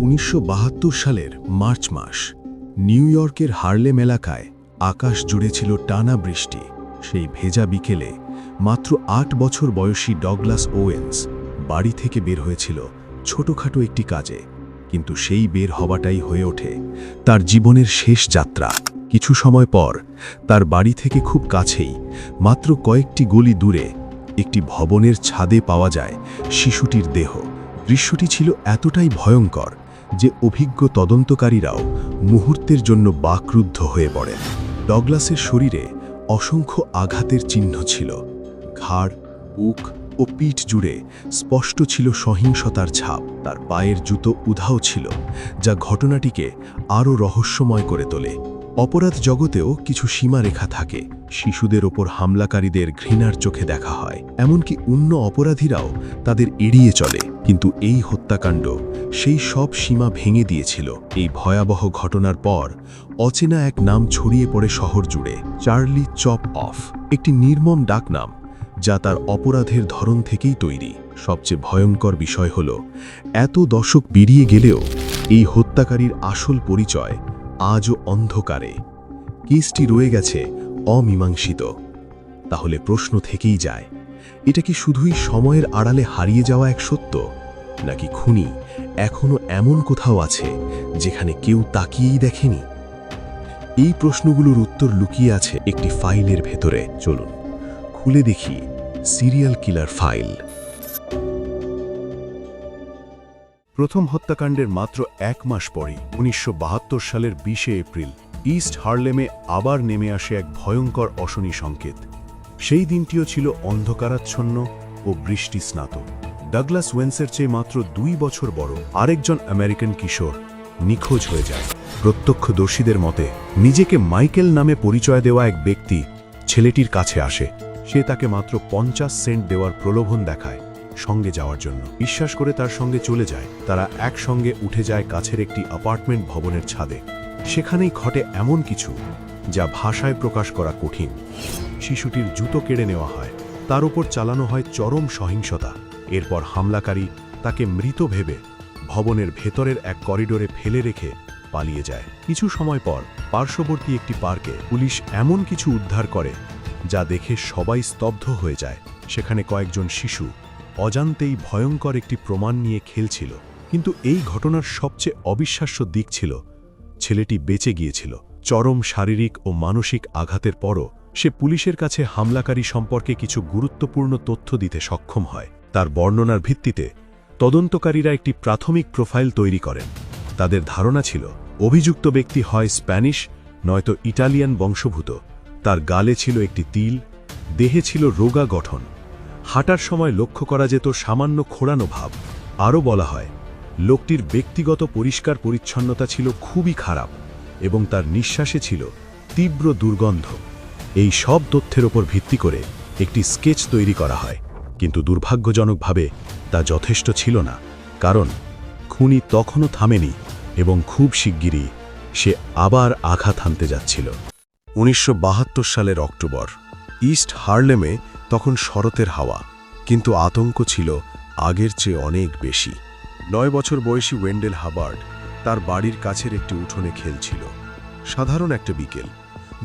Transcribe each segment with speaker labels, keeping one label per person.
Speaker 1: উনিশশো বাহাত্তর সালের মার্চ মাস, নিউ ইয়র্কের হার্লেম এলাকায় আকাশ জুড়ে ছিল টানা বৃষ্টি। সেই ভেজা বিকেলে মাত্র আট বছর বয়সী ডগলাস ওয়েন্স বাড়ি থেকে বের হয়েছিল ছোটখাটো একটি কাজে। কিন্তু সেই বের হওয়াটাই হয়ে ওঠে তার জীবনের শেষ যাত্রা। কিছু সময় পর তার বাড়ি থেকে খুব কাছেই, মাত্র কয়েকটি গলি দূরে, একটি ভবনের ছাদে পাওয়া যায় শিশুটির দেহ। দৃশ্যটি ছিল এতটাই ভয়ঙ্কর যে অভিজ্ঞ তদন্তকারীরাও মুহূর্তের জন্য বাকরুদ্ধ হয়ে পড়েন। ডগলাসের শরীরে অসংখ্য আঘাতের চিহ্ন ছিল। ঘাড়, বুক ও পিঠ জুড়ে স্পষ্ট ছিল সহিংসতার ছাপ। তার পায়ের জুতো উধাও ছিল, যা ঘটনাটিকে আরও রহস্যময় করে তোলে। অপরাধ জগতেও কিছু সীমারেখা থাকে। শিশুদের ওপর হামলাকারীদের ঘৃণার চোখে দেখা হয়। এমনকি অন্য অপরাধীরাও তাদের এড়িয়ে চলে। কিন্তু এই হত্যাকাণ্ড সেই সব সীমা ভেঙে দিয়েছিল। এই ভয়াবহ ঘটনার পর অচেনা এক নাম ছড়িয়ে পড়ে শহর জুড়ে, চার্লি চপ অফ, একটি নির্মম ডাকনাম যা তার অপরাধের ধরন থেকেই তৈরি। সবচেয়ে ভয়ঙ্কর বিষয় হল, এত দশক বেরিয়ে গেলেও এই হত্যাকারীর আসল পরিচয় আজও অন্ধকারে। কেসটি রয়ে গেছে অমীমাংসিত। তাহলে প্রশ্ন থেকেই যায়, এটা কি শুধুই সময়ের আড়ালে হারিয়ে যাওয়া এক সত্য? নাকি খুনি এখনও এমন কোথাও আছে যেখানে কেউ তাকিয়েই দেখেনি? এই প্রশ্নগুলোর উত্তর লুকিয়ে আছে একটি ফাইলের ভেতরে। চলুন, খুলে দেখি সিরিয়াল কিলার ফাইল। প্রথম হত্যাকাণ্ডের মাত্র এক মাস পরই, উনিশশো বাহাত্তর সালের বিশে এপ্রিল, ইস্ট হার্লেমে আবার নেমে আসে এক ভয়ঙ্কর অশনি সংকেত। সেই দিনটিও ছিল অন্ধকারাচ্ছন্ন ও বৃষ্টি স্নাত ডাগলাস ওয়েন্সের চেয়ে মাত্র দুই বছর বড় আরেকজন আমেরিকান কিশোর নিখোঁজ হয়ে যায়। প্রত্যক্ষদর্শীদের মতে, নিজেকে মাইকেল নামে পরিচয় দেওয়া এক ব্যক্তি ছেলেটির কাছে আসে। সে তাকে মাত্র পঞ্চাশ সেন্ট দেওয়ার প্রলোভন দেখায় সঙ্গে যাওয়ার জন্য। বিশ্বাস করে তার সঙ্গে চলে যায়। তারা একসঙ্গে উঠে যায় কাছের একটি অ্যাপার্টমেন্ট ভবনের ছাদে। সেখানেই ঘটে এমন কিছু যা ভাষায় প্রকাশ করা কঠিন। শিশুটির জুতো কেড়ে নেওয়া হয়। তার উপর চালানো হয় চরম সহিংসতা। এরপর হামলাকারী তাকে মৃত ভেবে ভবনের ভেতরের এক করিডোরে ফেলে রেখে পালিয়ে যায়। কিছু সময় পর পার্শ্ববর্তী একটি পার্কে পুলিশ এমন কিছু উদ্ধার করে যা দেখে সবাই স্তব্ধ হয়ে যায়। সেখানে কয়েকজন শিশু অজান্তেই ভয়ঙ্কর একটি প্রমাণ নিয়ে খেলছিল। কিন্তু এই ঘটনার সবচেয়ে অবিশ্বাস্য দিক ছিল, ছেলেটি বেঁচে গিয়েছিল। চরম শারীরিক ও মানসিক আঘাতের পরও সে পুলিশের কাছে হামলাকারী সম্পর্কে কিছু গুরুত্বপূর্ণ তথ্য দিতে সক্ষম হয়। তার বর্ণনার ভিত্তিতে তদন্তকারীরা একটি প্রাথমিক প্রোফাইল তৈরি করেন। তাদের ধারণা ছিল, অভিযুক্ত ব্যক্তি হয় স্প্যানিশ, নয়তো ইটালিয়ান বংশভূত। তার গালে ছিল একটি তিল, দেহে ছিল রোগা গঠন। হাঁটার সময় লক্ষ্য করা যেত সামান্য খোড়ানো ভাব। আরও বলা হয়, লোকটির ব্যক্তিগত পরিষ্কার পরিচ্ছন্নতা ছিল খুবই খারাপ এবং তার নিঃশ্বাসে ছিল তীব্র দুর্গন্ধ। এই সব তথ্যের ওপর ভিত্তি করে একটি স্কেচ তৈরি করা হয়। কিন্তু দুর্ভাগ্যজনকভাবে তা যথেষ্ট ছিল না, কারণ খুনি তখনও থামেনি এবং খুব শিগগিরই সে আবার আঘাত হানতে যাচ্ছিল। উনিশশো বাহাত্তর সালের অক্টোবর, ইস্ট হার্লেমে তখন শরতের হাওয়া, কিন্তু আতঙ্ক ছিল আগের চেয়ে অনেক বেশি। নয় বছর বয়সী ওয়েন্ডেল হাবার্ড তার বাড়ির কাছের একটি উঠোনে খেলছিল। সাধারণ একটা বিকেল,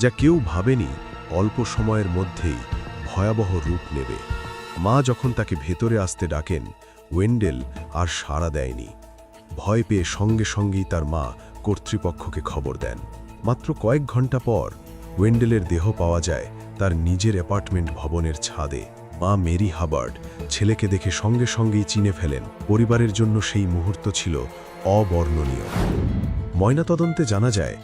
Speaker 1: যা কেউ ভাবেনি অল্প সময়ের মধ্যেই ভয়াবহ রূপ নেবে। মা যখন তাকে ভেতরে আসতে ডাকেন, ওয়েন্ডেল আর সাড়া দেয়নি। ভয় পেয়ে সঙ্গে সঙ্গেই তার মা কর্তৃপক্ষকে খবর দেন। মাত্র কয়েক ঘণ্টা পর ওয়েন্ডেলের দেহ পাওয়া যায় তার নিজের অ্যাপার্টমেন্ট ভবনের ছাদে। মা মেরি হাবার্ড ছেলেকে দেখে সঙ্গে সঙ্গেই চিনে ফেলেন। পরিবারের জন্য সেই মুহূর্ত ছিল অবর্ণনীয়। ময়নাতদন্তে জানা যায়,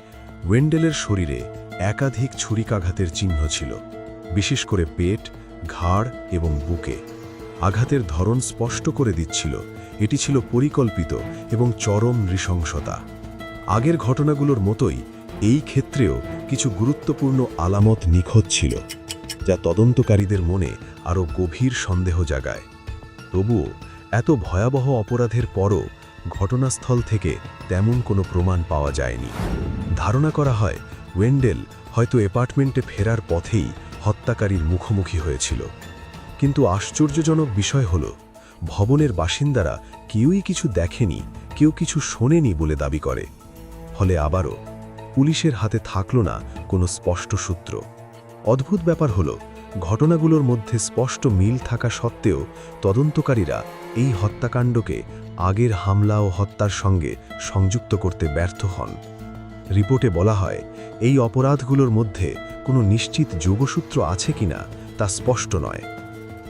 Speaker 1: ওয়েন্ডেলের শরীরে একাধিক ছুরিকাঘাতের চিহ্ন ছিল। বিশেষ করে পেট ঘাড় এবং বুকে। আঘাতের ধরন স্পষ্ট করে দিচ্ছিল। এটি ছিল পরিকল্পিত এবং চরম নৃশংসতা। আগের ঘটনাগুলোর মতোই এই ক্ষেত্রেও কিছু গুরুত্বপূর্ণ আলামত নিখোঁজ ছিল, যা তদন্তকারীদের মনে আরও গভীর সন্দেহ জাগায়। তবুও এত ভয়াবহ অপরাধের পরও ঘটনাস্থল থেকে তেমন কোনো প্রমাণ পাওয়া যায়নি। ধারণা করা হয়, ওয়েন্ডেল হয়তো অ্যাপার্টমেন্টে ফেরার পথেই হত্যাকারীর মুখোমুখি হয়েছিল। কিন্তু আশ্চর্যজনক বিষয় হল,
Speaker 2: ভবনের বাসিন্দারা কেউই কিছু দেখেনি, কেউ কিছু শোনেনি বলে দাবি করে। ফলে আবারও পুলিশের হাতে থাকল না কোনো স্পষ্ট সূত্র। অদ্ভুত ব্যাপার হলো, ঘটনাগুলোর মধ্যে স্পষ্ট মিল থাকা সত্ত্বেও তদন্তকারীরা এই হত্যাকাণ্ডকে আগের হামলা ও হত্যার সঙ্গে সংযুক্ত করতে ব্যর্থ হন। রিপোর্টে বলা হয়, এই অপরাধগুলোর মধ্যে কোনো নিশ্চিত যোগসূত্র আছে কিনা তা স্পষ্ট নয়।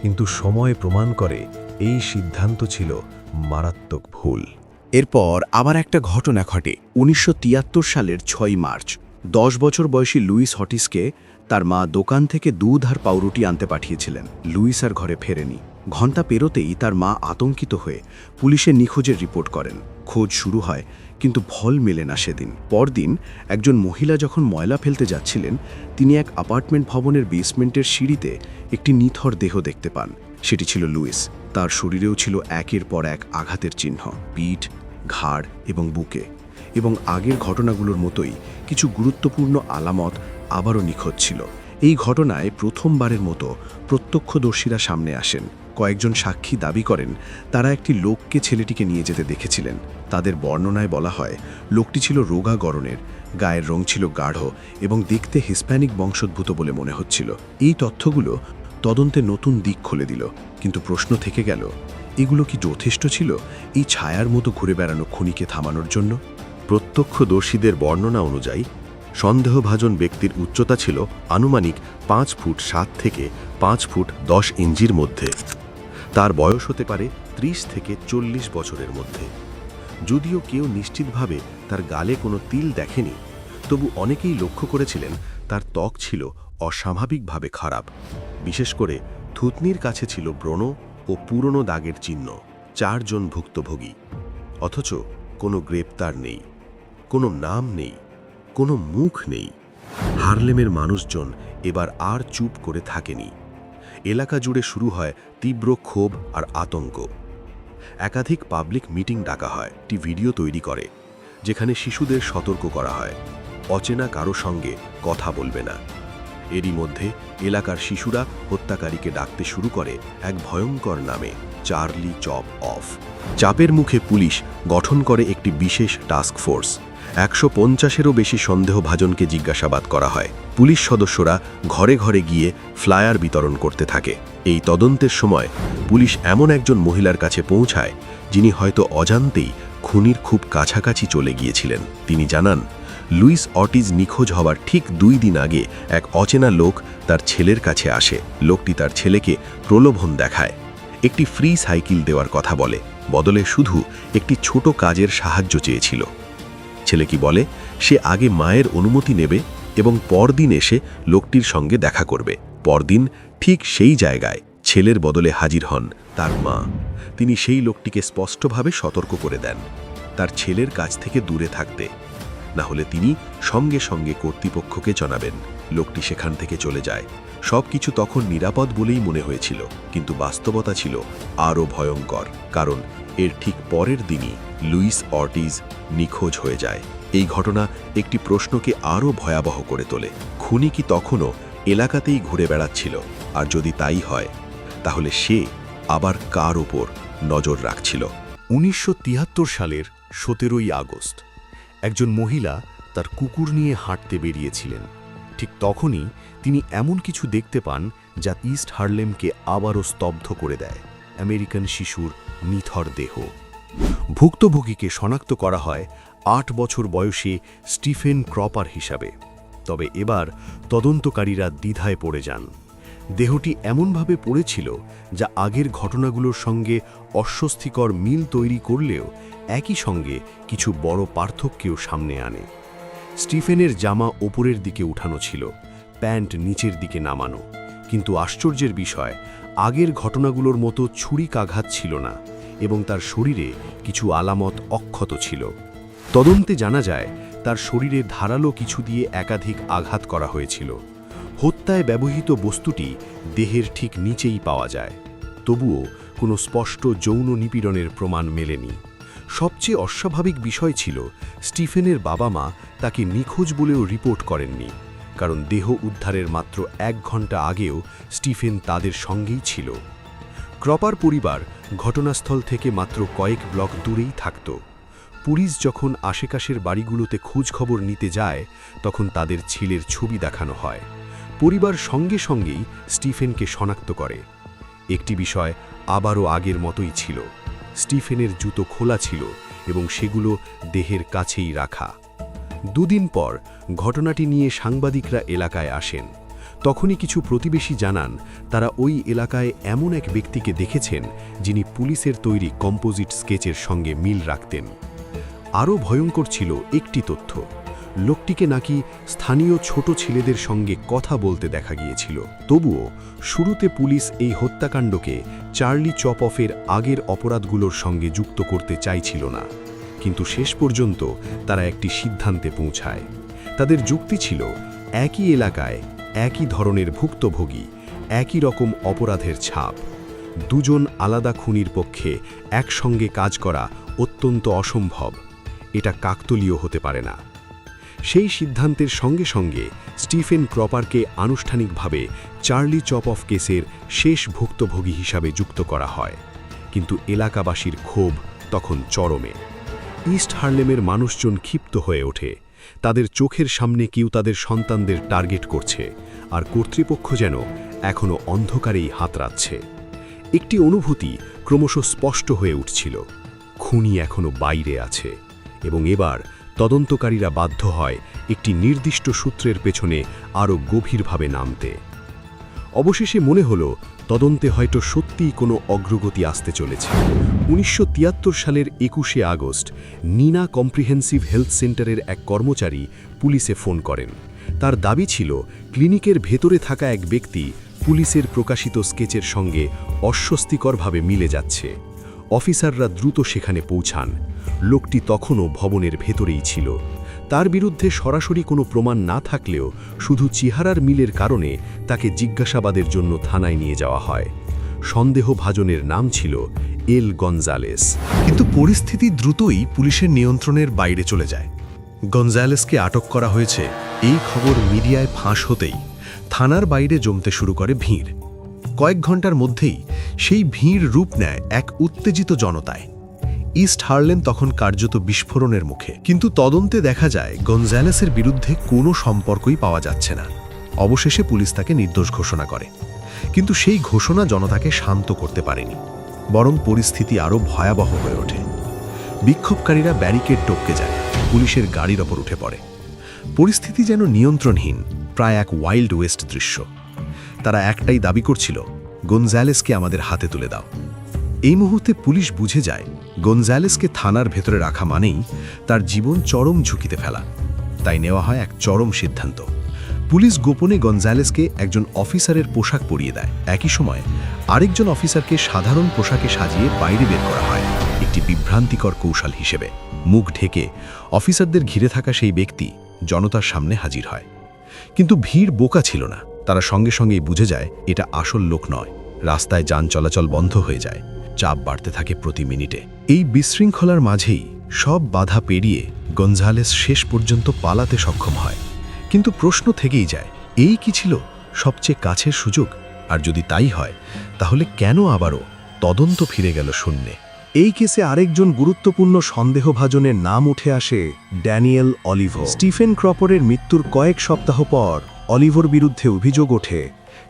Speaker 2: কিন্তু সময় প্রমাণ করে এই সিদ্ধান্ত ছিল মারাত্মক ভুল।
Speaker 3: এরপর আবার একটা ঘটনা ঘটে উনিশশো সালের ছয় মার্চ। দশ বছর বয়সী লুইস হটিসকে তার মা দোকান থেকে দুধ আর পাউরুটি আনতে পাঠিয়েছিলেন। লুইস আর ঘরে ফেরেনি। ঘণ্টা পেরোতেই তার মা আতঙ্কিত হয়ে পুলিশে নিখোঁজের রিপোর্ট করেন। খোঁজ শুরু হয় কিন্তু ফল মেলে না সেদিন। পরদিন একজন মহিলা যখন ময়লা ফেলতে যাচ্ছিলেন, তিনি এক অ্যাপার্টমেন্ট ভবনের বেসমেন্টের সিঁড়িতে একটি নিথর দেহ দেখতে পান। সেটি ছিল লুইস। তার শরীরেও ছিল একের পর এক আঘাতের চিহ্ন, পিঠ, ঘাড় এবং বুকে। এবং আগের ঘটনাগুলোর মতোই কিছু গুরুত্বপূর্ণ আলামত আবারও নিখোঁজ ছিল। এই ঘটনায় প্রথমবারের মতো প্রত্যক্ষদর্শীরা সামনে আসেন। কয়েকজন সাক্ষী দাবি করেন, তারা একটি লোককে ছেলেটিকে নিয়ে যেতে দেখেছিলেন। তাদের বর্ণনায় বলা হয়, লোকটি ছিল রোগা গরনের গায়ের রং ছিল গাঢ় এবং দেখতে হিসপ্যানিক বংশোদ্ভূত বলে মনে হচ্ছিল। এই তথ্যগুলো তদন্তে নতুন দিক খুলে দিল, কিন্তু প্রশ্ন থেকে গেল, এগুলো কি যথেষ্ট ছিল এই ছায়ার মতো ঘুরে বেড়ানো খুনিকে থামানোর জন্য?
Speaker 2: প্রত্যক্ষদর্শীদের বর্ণনা অনুযায়ী, সন্দেহভাজন ব্যক্তির উচ্চতা ছিল আনুমানিক পাঁচ ফুট সাত থেকে পাঁচ ফুট দশ ইঞ্চির মধ্যে। তার বয়স হতে পারে ত্রিশ থেকে চল্লিশ বছরের মধ্যে। যদিও কেউ নিশ্চিতভাবে তার গালে কোনো তিল দেখেনি, তবু অনেকেই লক্ষ্য করেছিলেন তার ত্বক ছিল অস্বাভাবিকভাবে খারাপ। বিশেষ করে থুতনির কাছে ছিল ব্রণ ও পুরনো দাগের চিহ্ন, চারজন ভুক্তভোগী। অথচ কোনো গ্রেপ্তার নেই, কোনো নাম নেই, কোনো মুখ নেই। হারলেমের মানুষজন এবার আর চুপ করে থাকেনি। এলাকা জুড়ে শুরু হয় তীব্র ক্ষোভ আর আতঙ্ক। একাধিক পাবলিক মিটিং ডাকা হয়, একটি ভিডিও তৈরি করে, যেখানে শিশুদের সতর্ক করা হয়। অচেনা কারও সঙ্গে কথা বলবে না। এরই মধ্যে এলাকার শিশুরা হত্যাকারীকে ডাকতে শুরু করে এক ভয়ঙ্কর নামে। Charlie chop off. চাপের মুখে পুলিশ গঠন করে একটি বিশেষ টাস্ক ফোর্স। একশো পঞ্চাশেরও বেশি সন্দেহভাজনকে জিজ্ঞাসাবাদ করা হয়। পুলিশ সদস্যরা ঘরে ঘরে গিয়ে ফ্লায়ার বিতরণ করতে থাকে। এই তদন্তের সময় পুলিশ এমন একজন মহিলার কাছে পৌঁছায়, যিনি হয়তো অজান্তেই খুনির খুব কাছাকাছি চলে গিয়েছিলেন। তিনি জানান, লুইস অটিজ নিখোঁজ হওয়ার ঠিক দুই দিন আগে এক অচেনা লোক তার ছেলের কাছে আসে। লোকটি তার ছেলেকে প্রলোভন দেখায়। একটি ফ্রি সাইকেল দেওয়ার কথা বলে, বদলে শুধু একটি ছোট কাজের সাহায্য চেয়েছিল। ছেলে কি বলে, সে আগে মায়ের অনুমতি নেবে এবং পরদিন এসে লোকটির সঙ্গে দেখা করবে। পরদিন ঠিক সেই জায়গায় ছেলের বদলে হাজির হন তার মা। তিনি সেই লোকটিকে স্পষ্টভাবে সতর্ক করে দেন, তার ছেলের কাছ থেকে দূরে থাকতে। না হলে তিনি সঙ্গে সঙ্গে কর্তৃপক্ষকে জানাবেন, লোকটি সেখান থেকে চলে যায়। সব কিছু তখন নিরাপদ বলেই মনে হয়েছিল, কিন্তু বাস্তবতা ছিল আরও ভয়ঙ্কর, কারণ এর ঠিক পরের দিনই লুইস অর্টিজ নিখোঁজ হয়ে যায়। এই ঘটনা একটি প্রশ্নকে আরও ভয়াবহ করে তোলে। খুনি কি তখনও এলাকাতেই ঘুরে বেড়াচ্ছিল? আর যদি তাই হয়, তাহলে সে আবার কার ওপর নজর রাখছিল?
Speaker 1: উনিশশো তিয়াত্তর সালের সতেরোই আগস্ট, একজন মহিলা তার কুকুর নিয়ে হাঁটতে বেরিয়েছিলেন। ঠিক তখনই তিনি এমন কিছু দেখতে পান যা ইস্ট হার্লেমকে আবারও স্তব্ধ করে দেয়। আমেরিকান শিশুর নিথর দেহ। ভুক্তভোগীকে শনাক্ত করা হয় আট বছর বয়সী স্টিফেন ক্রপার হিসাবে। তবে এবার তদন্তকারীরা দ্বিধায় পড়ে যান। দেহটি এমনভাবে পড়েছিল যা আগের ঘটনাগুলোর সঙ্গে অস্বস্তিকর মিল তৈরি করলেও একই সঙ্গে কিছু বড় পার্থক্যও সামনে আনে। স্টিফেনের জামা ওপরের দিকে উঠানো ছিল, প্যান্ট নিচের দিকে নামানো। কিন্তু আশ্চর্যের বিষয়, আগের ঘটনাগুলোর মতো ছুরিকাঘাত ছিল না এবং তার শরীরে কিছু আলামত অক্ষত ছিল। তদন্তে জানা যায়, তার শরীরে ধারালো কিছু দিয়ে একাধিক আঘাত করা হয়েছিল। হত্যায় ব্যবহৃত বস্তুটি দেহের ঠিক নিচেই পাওয়া যায়। তবুও কোনো স্পষ্ট যৌন নিপীড়নের প্রমাণ মেলেনি। সবচেয়ে অস্বাভাবিক বিষয় ছিল স্টিফেনের বাবা মা তাকে নিখোঁজ বলেও রিপোর্ট করেননি, কারণ দেহ উদ্ধারের মাত্র এক ঘণ্টা আগেও স্টিফেন তাদের সঙ্গেই ছিল। ক্রপার পরিবার ঘটনাস্থল থেকে মাত্র কয়েক ব্লক দূরেই থাকত। পুলিশ যখন আশেপাশের বাড়িগুলোতে খোঁজ খবর নিতে যায়, তখন তাদের ছেলের ছবি দেখানো হয়। পরিবার সঙ্গে সঙ্গেই স্টিফেনকে শনাক্ত করে। একটি বিষয় আবারও আগের মতোই ছিল। স্টিফেনের জুতো খোলা ছিল এবং সেগুলো দেহের কাছেই রাখা। দুদিন পর ঘটনাটি নিয়ে সাংবাদিকরা এলাকায় আসেন। তখনই কিছু প্রতিবেশী জানান, তারা ওই এলাকায় এমন এক ব্যক্তিকে দেখেছেন যিনি পুলিশের তৈরি কম্পোজিট স্কেচের সঙ্গে মিল রাখতেন। আরও ভয়ঙ্কর ছিল একটি তথ্য। লোকটিকে নাকি স্থানীয় ছোট ছেলেদের সঙ্গে কথা বলতে দেখা গিয়েছিল। তবুও শুরুতে পুলিশ এই হত্যাকাণ্ডকে চার্লি চপ অফের আগের অপরাধগুলোর সঙ্গে যুক্ত করতে চাইছিল না। কিন্তু শেষ পর্যন্ত তারা একটি সিদ্ধান্তে পৌঁছায়। তাদের যুক্তি ছিল, একই এলাকায় একই ধরনের ভুক্তভোগী, একই রকম অপরাধের ছাপ। দুজন আলাদা খুনির পক্ষে একসঙ্গে কাজ করা অত্যন্ত অসম্ভব। এটা কাকতলীয় হতে পারে না। সেই সিদ্ধান্তের সঙ্গে সঙ্গে স্টিফেন ক্রপারকে আনুষ্ঠানিকভাবে চার্লি চপ অফ কেসের শেষ ভুক্তভোগী হিসাবে যুক্ত করা হয়। কিন্তু এলাকাবাসীর ক্ষোভ তখন চরমে। ইস্ট হার্লেমের মানুষজন ক্ষিপ্ত হয়ে ওঠে। তাদের চোখের সামনে কেউ তাদের সন্তানদের টার্গেট করছে আর কর্তৃপক্ষ যেন এখনও অন্ধকারেই হাতড়াচ্ছে। একটি অনুভূতি ক্রমশ স্পষ্ট হয়ে উঠছিল। খুনি এখনও বাইরে আছে এবং এবার তদন্তকারীরা বাধ্য হয় একটি নির্দিষ্ট সূত্রের পেছনে আরও গভীরভাবে নামতে। অবশেষে মনে হলো, তদন্তে হয়তো সত্যিই কোনো অগ্রগতি আসতে চলেছে। উনিশশো তিয়াত্তর সালের একুশে আগস্ট, নিনা কম্প্রিহেন্সিভ হেলথ সেন্টারের এক কর্মচারী পুলিশে ফোন করেন। তার দাবি ছিল, ক্লিনিকের ভেতরে থাকা এক ব্যক্তি পুলিশের প্রকাশিত স্কেচের সঙ্গে অস্বস্তিকরভাবে মিলে যাচ্ছে। অফিসাররা দ্রুত সেখানে পৌঁছান। লোকটি তখনও ভবনের ভেতরেই ছিল। তার বিরুদ্ধে সরাসরি কোনো প্রমাণ না থাকলেও শুধু চেহারার মিলের কারণে তাকে জিজ্ঞাসাবাদের জন্য থানায় নিয়ে যাওয়া হয়। সন্দেহভাজনের নাম ছিল এল গনজালেস।
Speaker 3: কিন্তু পরিস্থিতি দ্রুতই পুলিশের নিয়ন্ত্রণের বাইরে চলে যায়। গনজালেসকে আটক করা হয়েছে এই খবর মিডিয়ায় ফাঁস হতেই। থানার বাইরে জমতে শুরু করে ভিড়। কয়েক ঘণ্টার মধ্যেই সেই ভিড় রূপ নেয় এক উত্তেজিত জনতায়। ইস্ট হার্লেন তখন কার্যত বিস্ফোরণের মুখে। কিন্তু তদন্তে দেখা যায়, গনজালেসের বিরুদ্ধে কোনো সম্পর্কই পাওয়া যাচ্ছে না। অবশেষে পুলিশ তাকে নির্দোষ ঘোষণা করে। কিন্তু সেই ঘোষণা জনতাকে শান্ত করতে পারেনি। বরং পরিস্থিতি আরও ভয়াবহ হয়ে ওঠে। বিক্ষোভকারীরা ব্যারিকেড টপকে যায়, পুলিশের গাড়ির ওপর উঠে পড়ে। পরিস্থিতি যেন নিয়ন্ত্রণহীন, প্রায় এক ওয়াইল্ড ওয়েস্ট দৃশ্য। তারা একটাই দাবি করছিল, গনজালেসকে আমাদের হাতে তুলে দাও। এই মুহূর্তে পুলিশ বুঝে যায়, গনজালেসকে থানার ভেতরে রাখা মানেই তার জীবন চরম ঝুঁকিতে ফেলা। তাই নেওয়া হয় এক চরম সিদ্ধান্ত। পুলিশ গোপনে গনজালেসকে একজন অফিসারের পোশাক পরিয়ে দেয়। একই সময় আরেকজন অফিসারকে সাধারণ পোশাকে সাজিয়ে বাইরে বের করা হয়। একটি বিভ্রান্তিকর কৌশল হিসেবে মুখ ঢেকে অফিসারদের ঘিরে থাকা সেই ব্যক্তি জনতার সামনে হাজির হয়। কিন্তু ভিড় বোকা ছিল না। তারা সঙ্গে সঙ্গেই বুঝে যায়, এটা আসল লোক নয়। রাস্তায় যান চলাচল বন্ধ হয়ে যায়। চাপ বাড়তে থাকে প্রতি মিনিটে। এই বিশৃঙ্খলার মাঝেই সব বাধা পেরিয়ে গঞ্জালেস শেষ পর্যন্ত পালাতে সক্ষম হয়। কিন্তু প্রশ্ন থেকেই যায়, এই কি ছিল সবচেয়ে কাছের সুযোগ? আর যদি তাই হয়, তাহলে কেন আবারও তদন্ত ফিরে গেল শূন্যে? এই কেসে আরেকজন গুরুত্বপূর্ণ সন্দেহভাজনের নাম উঠে আসে ড্যানিয়েল অলিভো। স্টিফেন ক্রপরের মৃত্যুর কয়েক সপ্তাহ পর অলিভোর বিরুদ্ধে অভিযোগ ওঠে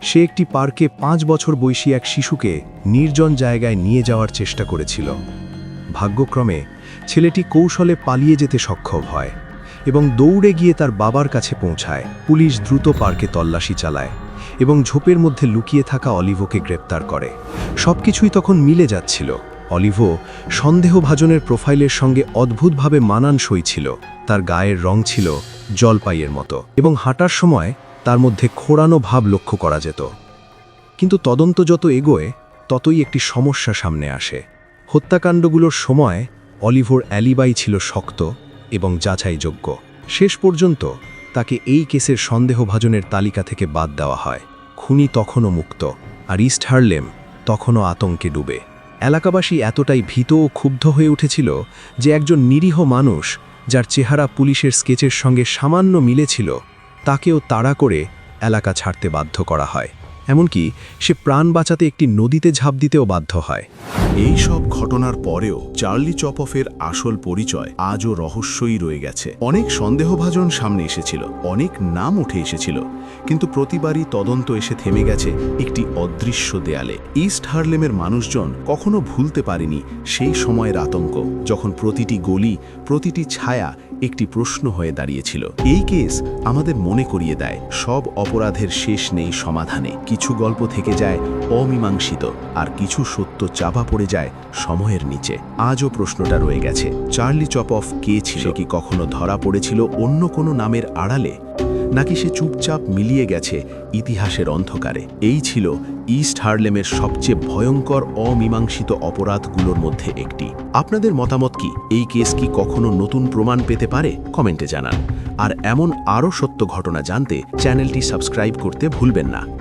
Speaker 3: সে একটি পার্কে পাঁচ বছর বয়সী এক শিশুকে নির্জন জায়গায় নিয়ে যাওয়ার চেষ্টা করেছিল। ভাগ্যক্রমে ছেলেটি কৌশলে পালিয়ে যেতে সক্ষম হয় এবং দৌড়ে গিয়ে তার বাবার কাছে পৌঁছায়। পুলিশ দ্রুত পার্কে তল্লাশি চালায় এবং ঝোপের মধ্যে লুকিয়ে থাকা অলিভোকে গ্রেপ্তার করে। সবকিছুই তখন মিলে যাচ্ছিল। অলিভো সন্দেহভাজনের প্রোফাইলের সঙ্গে অদ্ভুতভাবে মানানসই ছিল। তার গায়ের রং ছিল জলপাইয়ের মতো এবং হাঁটার সময় তার মধ্যে খোড়ানো ভাব লক্ষ্য করা যেত। কিন্তু তদন্ত যত এগোয়, ততই একটি সমস্যা সামনে আসে। হত্যাকাণ্ডগুলোর সময় অলিভোর অ্যালিবাই ছিল শক্ত এবং যাচাইযোগ্য। শেষ পর্যন্ত তাকে এই কেসের সন্দেহভাজনের তালিকা থেকে বাদ দেওয়া হয়। খুনি তখনও মুক্ত, আর ইস্ট হার্লেম তখনও আতঙ্কে ডুবে। এলাকাবাসী এতটাই ভীত ও ক্ষুব্ধ হয়ে উঠেছিল যে একজন নিরীহ মানুষ, যার চেহারা পুলিশের স্কেচের সঙ্গে সামান্য মিলেছিল তাকেও তাড়া করে এলাকা ছাড়তে বাধ্য করা হয়। এমনকি সে প্রাণ বাঁচাতে একটি নদীতে ঝাঁপ দিতেও বাধ্য হয়।
Speaker 1: এই সব ঘটনার পরেও চার্লি চপফের আসল পরিচয় আজও রহস্যই রয়ে গেছে। অনেক সন্দেহভাজন সামনে এসেছিল, অনেক নাম উঠে এসেছিল, কিন্তু প্রতিবারই তদন্ত এসে থেমে গেছে একটি অদৃশ্য দেয়ালে। ইস্ট হার্লেমের মানুষজন কখনো ভুলতে পারেনি সেই সময়ের আতঙ্ক, যখন প্রতিটি গলি, প্রতিটি ছায়া একটি প্রশ্ন হয়ে দাঁড়িয়েছিল। এই কেস আমাদের মনে করিয়ে দেয়, সব অপরাধের শেষ নেই সমাধানে। কিছু গল্প থেকে যায়, অমীমাংসিত, আর কিছু সত্য চাপা পড়ে যায় সময়ের নিচে। আজও প্রশ্নটা রয়ে গেছে, চার্লি চপ অফ কে ছিল? কি কখনো ধরা পড়েছিল অন্য কোনো নামের আড়ালে? নাকি সে চুপচাপ মিলিয়ে গেছে ইতিহাসের অন্ধকারে। এই ছিল ইস্ট হার্লেমের সবচেয়ে ভয়ঙ্কর অমীমাংসিত অপরাধগুলোর মধ্যে একটি। আপনাদের মতামত কি? এই কেস কি কখনো নতুন প্রমাণ পেতে পারে? কমেন্টে জানান। আর এমন আরও সত্য ঘটনা জানতে চ্যানেলটি সাবস্ক্রাইব করতে ভুলবেন না।